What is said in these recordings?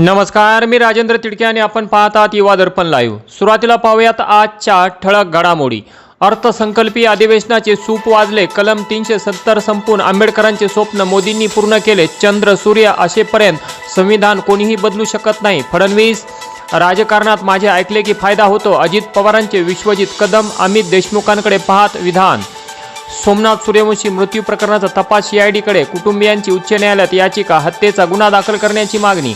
नमस्कार मी राजेंद्र तिडके आणि आपण पाहत आहात युवा दर्पण लाईव्ह सुरुवातीला पाहूयात आजच्या ठळक घडामोडी. अर्थसंकल्पीय अधिवेशनाचे सूप वाजले कलम तीनशे सत्तर संपून आंबेडकरांचे स्वप्न मोदींनी पूर्ण केले चंद्र सूर्य असेपर्यंत संविधान कोणीही बदलू शकत नाही. फडणवीस राजकारणात माझे ऐकले की फायदा होतो अजित पवारांचे विश्वजित कदम अमित देशमुखांकडे पाहत विधान. सोमनाथ सूर्यवंशी मृत्यू प्रकरणाचा तपास सीआयडीकडे कुटुंबियांची उच्च न्यायालयात याचिका हत्येचा गुन्हा दाखल करण्याची मागणी.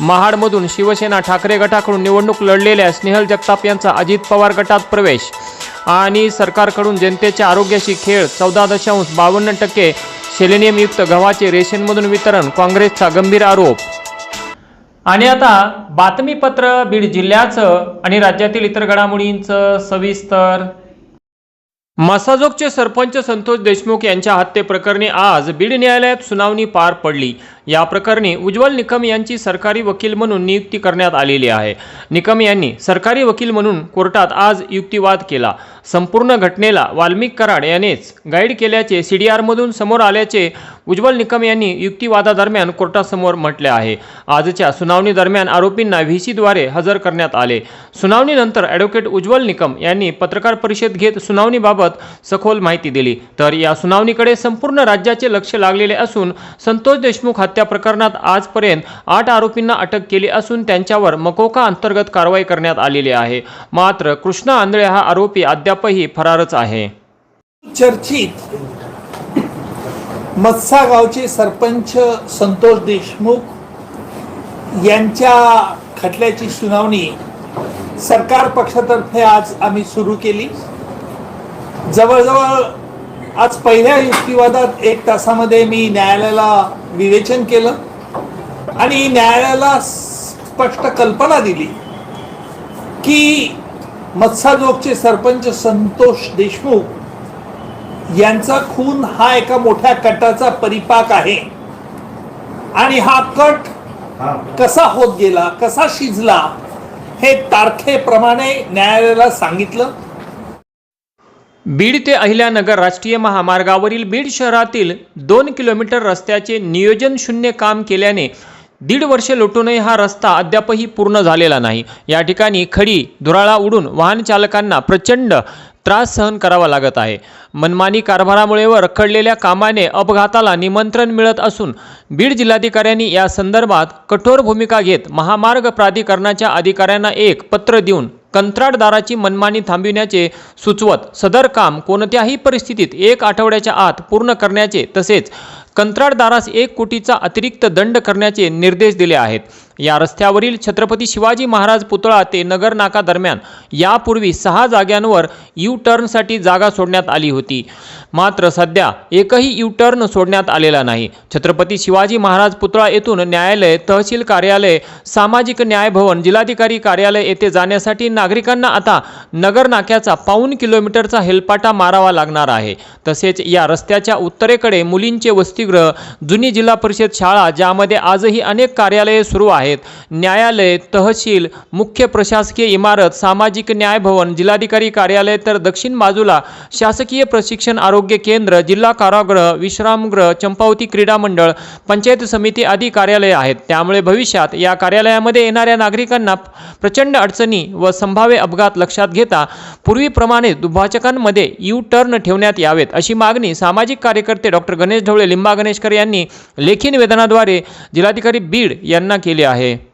महाडमधून शिवसेना ठाकरे गटाकडून निवडणूक लढलेल्या स्नेहल जगताप यांचा अजित पवार गटात प्रवेश. आणि सरकारकडून जनतेच्या आरोग्याशी खेळ चौदा दशांश बावन्न टक्के सेलेनियमयुक्त गव्हाचे रेशनमधून वितरण काँग्रेसचा गंभीर आरोप. आणि आता बातमीपत्र बीड जिल्ह्याचं आणि राज्यातील इतर घडामोडींचं सविस्तर. मसाजोगचे सरपंच संतोष देशमुख यांच्या हत्येप्रकरणी आज बीड न्यायालयात सुनावणी पार पडली. या प्रकरणी उज्ज्वल निकम यांची सरकारी वकील म्हणून नियुक्ती करण्यात आलेली आहे. निकम यांनी सरकारी वकील म्हणून कोर्टात आज युक्तिवाद केला. संपूर्ण घटनेला वाल्मिक कराड यानेच गाईड केल्याचे सी डी आरमधून समोर आल्याचे उज्ज्वल निकम यांनी युक्तिवादादरम्यान कोर्टासमोर म्हटले आहे. आजच्या सुनावणी दरम्यान आरोपींना व्ही सीद्वारे हजर करण्यात आले. सुनावणीनंतर ॲडव्होकेट उज्ज्वल निकम यांनी पत्रकार परिषद घेत सुनावणीबाबत सखोल माहिती दिली. तर या सुनावणीकडे संपूर्ण राज्याचे लक्ष लागलेले असून संतोष देशमुख हत्या प्रकरणात आजपर्यंत आठ आरोपींना अटक केली असून त्यांच्यावर मकोका अंतर्गत कारवाई करण्यात आलेली आहे. मात्र कृष्णा आंधळे हा आरोपी अद्यापही फरारच आहे. चर्चित मत्सा गावचे सरपंच संतोष देशमुख यांच्या खटल्याची सुनावणी सरकार पक्षातर्फे आज आम्ही सुरू केली. जवळजवळ आज पहिल्या युक्तिवादात एक तासामध्ये मी न्यायालयाला विवेचन केलं आणि न्यायालयाला स्पष्ट कल्पना दिली की मत्साजोगचे सरपंच संतोष देशमुख यांचा खून हा एका मोठ्या कटाचा परिपाक आहे. आणि हा कट कसा होत गेला कसा शिजला हे तारखेप्रमाणे न्यायालयाला सांगितलं. बीड ते अहिल्यानगर राष्ट्रीय महामार्गावरील बीड शहरातील दोन किलोमीटर रस्त्याचे नियोजन शून्य काम केल्याने दीड वर्षे लोटूनही हा रस्ता अद्यापही पूर्ण झालेला नाही. या ठिकाणी खडी धुराळा उडून वाहन चालकांना प्रचंड त्रास सहन करावा लागत आहे. मनमानी कारभारामुळे व रखडलेल्या कामाने अपघाताला निमंत्रण मिळत असून बीड जिल्हाधिकाऱ्यांनी या संदर्भात कठोर भूमिका घेत महामार्ग प्राधिकरणाच्या अधिकाऱ्यांना एक पत्र देऊन कंत्राटदाराची मनमानी थांबविण्याचे सुचवत सदर काम कोणत्याही परिस्थितीत एक आठवड्याच्या आत पूर्ण करण्याचे तसेच कंत्राटदारास एक कोटीचा अतिरिक्त दंड करण्याचे निर्देश दिले आहेत. या रस्त्यावरील छत्रपती शिवाजी महाराज पुतळा ते नगर नाका दरम्यान यापूर्वी सहा जाग्यांवर यू टर्नसाठी जागा सोडण्यात आली होती. मात्र सध्या एकही यू टर्न सोडण्यात आलेला नाही. छत्रपती शिवाजी महाराज पुतळा येथून न्यायालय तहसील कार्यालय सामाजिक न्याय भवन जिल्हाधिकारी कार्यालय येथे जाण्यासाठी नागरिकांना आता नगर नाक्याचा पाऊन किलोमीटरचा हेलपाटा मारावा लागणार आहे. तसेच या रस्त्याच्या उत्तरेकडे मुलींचे वसतिगृह जुनी जिल्हा परिषद शाळा ज्यामध्ये आजही अनेक कार्यालये सुरू आहेत. न्यायालय तहसील मुख्य प्रशासकीय इमारत सामाजिक न्याय भवन जिल्हाधिकारी कार्यालय तर दक्षिण बाजूला शासकीय प्रशिक्षण आरोग्य केंद्र जिल्हा कारागृह विश्रामगृह चंपावती क्रीडा मंडळ पंचायत समिती आदी कार्यालये आहेत. त्यामुळे भविष्यात या कार्यालयामध्ये येणाऱ्या नागरिकांना प्रचंड अडचणी व संभाव्य अपघात लक्षात घेता पूर्वीप्रमाणे दुभाजकांमध्ये यू टर्न ठेवण्यात यावेत. अशी मागणी सामाजिक कार्यकर्ते डॉक्टर गणेश ढवळे लिंबा गणेशकर यांनी लेखी निवेदनाद्वारे जिल्हाधिकारी बीड यांना केले आहे. आहे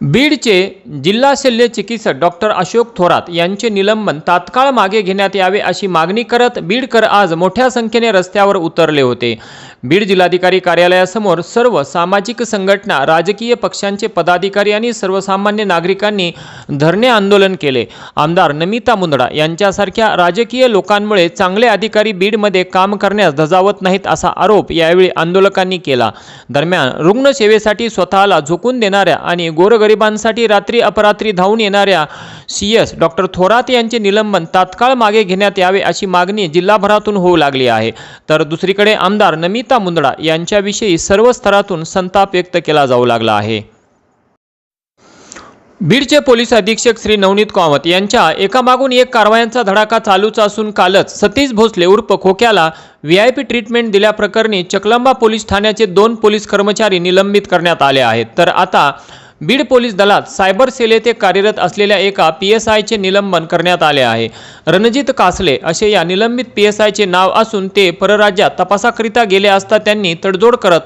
बीडचे जिल्हा शल्य चिकित्सक डॉक्टर अशोक थोरात यांचे निलंबन तात्काळ मागे घेण्यात यावे अशी मागणी करत बीडकर आज मोठ्या संख्येने रस्त्यावर उतरले होते. बीड जिल्हाधिकारी कार्यालयासमोर सर्व सामाजिक संघटना राजकीय पक्षांचे पदाधिकारी आणि सर्वसामान्य नागरिकांनी धरणे आंदोलन केले. आमदार नमिता मुंदडा यांच्यासारख्या राजकीय लोकांमुळे चांगले अधिकारी बीडमध्ये काम करण्यास धजावत नाहीत असा आरोप यावेळी आंदोलकांनी केला. दरम्यान रुग्णसेवेसाठी स्वतःला झोकून देणाऱ्या आणि गोरगरिबांसाठी रात्री अपरात्री धावून येणाऱ्या सी एस डॉक्टर थोरात यांचे निलंबन तात्काळ मागे घेण्यात यावे अशी मागणी जिल्हाभरातून होऊ लागली आहे. तर दुसरीकडे आमदार नमिता मुंदडा यांच्याविषयी सर्व स्तरातून संताप व्यक्त केला जाऊ लागला आहे. बीडचे पोलीस अधीक्षक श्री नवनीत कामत यांच्या एकामागून एक कारवायांचा धडाका चालूच असून कालच सतीश भोसले उर्फ खोक्याला व्ही आय पी ट्रीटमेंट दिल्याप्रकरणी चकलंबा पोलीस ठाण्याचे दोन पोलीस कर्मचारी निलंबित करण्यात आले आहेत. तर आता बीड पोलीस दलात सायबर सेल येथे कार्यरत असलेल्या एका पी एस आयचे निलंबन करण्यात आले आहे. रणजित कासले असे या निलंबित पी एस आयचे नाव असून ते परराज्यात तपासाकरिता गेले असता त्यांनी तडजोड करत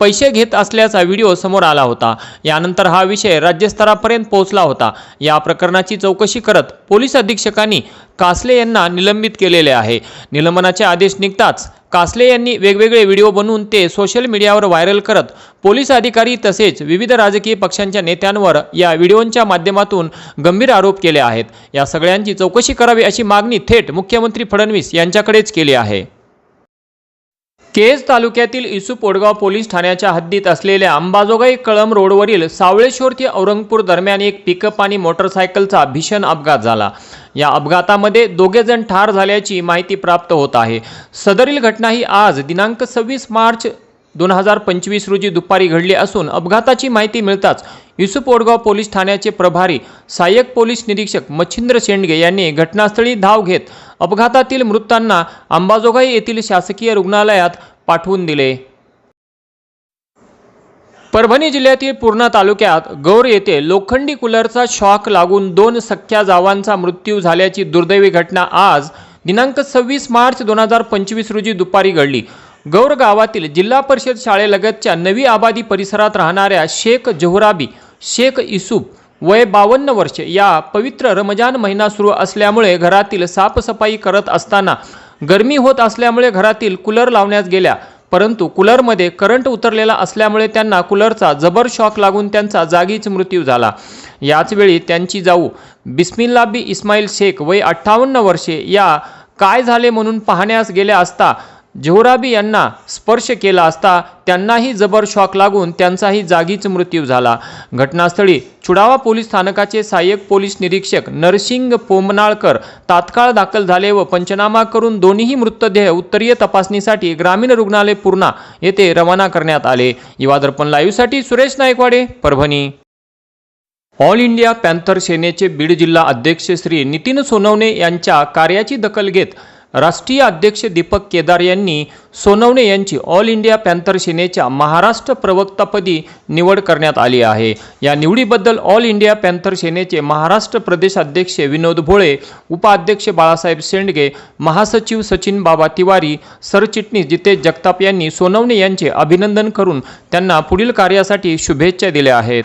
पैसे घेत असल्याचा व्हिडिओ समोर आला होता. यानंतर हा विषय राज्यस्तरापर्यंत पोहोचला होता. या प्रकरणाची चौकशी करत पोलीस अधीक्षकांनी कासले यांना निलंबित केलेले आहे. निलंबनाचे आदेश निघताच कासले यांनी वेगवेगळे व्हिडिओ बनवून ते सोशल मीडियावर व्हायरल करत पोलीस अधिकारी तसेच विविध राजकीय पक्षांच्या नेत्यांवर या व्हिडिओंच्या माध्यमातून गंभीर आरोप केले आहेत. या सगळ्यांची चौकशी करावी अशी मागणी थेट मुख्यमंत्री फडणवीस यांच्याकडेच केली आहे. केज तालुक्यातील इसू पोडगाव पोलीस ठाण्याच्या हद्दीत असलेल्या अंबाजोगाई कळम रोडवरील सावळेश्वर ते औरंगपूर दरम्यान एक पिकअप आणि मोटरसायकलचा भीषण अपघात झाला. या अपघातामध्ये दोघेजण ठार झाल्याची माहिती प्राप्त होत आहे. सदरील घटना ही आज दिनांक सव्वीस मार्च दोन हजार पंचवीस रोजी दुपारी घडली असून अपघाताची माहिती मिळताच युसुफ ओडगाव पोलीस ठाण्याचे प्रभारी सहाय्यक पोलीस निरीक्षक मच्छिंद्र शेंडगे यांनी घटनास्थळी धाव घेत अपघातातील मृतांना अंबाजोगाई येथील शासकीय रुग्णालयात पाठवून दिले. परभणी जिल्ह्यातील पूर्णा तालुक्यात गौर येथे लोखंडी कूलरचा शॉक लागून दोन सख्या जावांचा मृत्यू झाल्याची दुर्दैवी घटना आज दिनांक सव्वीस मार्च दोन हजार पंचवीस रोजी दुपारी घडली. गौर गावातील जिल्हा परिषद शाळेलगतच्या नवी आबादी परिसरात राहणाऱ्या शेख जोहराबी शेख इसूफ वय बावन्न वर्ष या पवित्र रमजान महिना सुरू असल्यामुळे घरातील साफसफाई करत असताना गरमी होत असल्यामुळे घरातील कूलर लावण्यास गेल्या. परंतु कूलरमध्ये करंट उतरलेला असल्यामुळे त्यांना कूलरचा जबर शॉक लागून त्यांचा जागीच मृत्यू झाला. याचवेळी त्यांची जाऊ बिस्मिल्ला बी इस्माईल शेख वय अठ्ठावन्न वर्षे या काय झाले म्हणून पाहण्यास गेल्या असता जोहराबी यांना स्पर्श केला असता त्यांनाही जबर शॉक लागून त्यांचाही जागीच मृत्यू झाला. घटनास्थळी चुडावा पोलीस स्थानकाचे सहाय्यक पोलीस निरीक्षक नरसिंग पोमनाळकर तात्काळ दाखल झाले व पंचनामा करून दोन्हीही मृतदेह उत्तरीय तपासणीसाठी ग्रामीण रुग्णालय पूर्णा येथे रवाना करण्यात आले. Yuvadarpan लाईव्हसाठी Suresh Naikwade Parbhani. All India Panther सेनेचे बीड जिल्हा अध्यक्ष श्री नितीन सोनवणे यांच्या कार्याची दखल घेत राष्ट्रीय अध्यक्ष दीपक केदार यांनी सोनवणे यांची ऑल इंडिया पॅन्थर सेनेच्या महाराष्ट्र प्रवक्तापदी निवड करण्यात आली आहे. या निवडीबद्दल ऑल इंडिया पॅन्थर सेनेचे महाराष्ट्र प्रदेश अध्यक्ष विनोद भोळे उपाध्यक्ष बाळासाहेब शेंडगे महासचिव सचिन बाबा तिवारी सरचिटणीस जितेश जगताप यांनी सोनवणे यांचे अभिनंदन करून त्यांना पुढील कार्यासाठी शुभेच्छा दिल्या आहेत.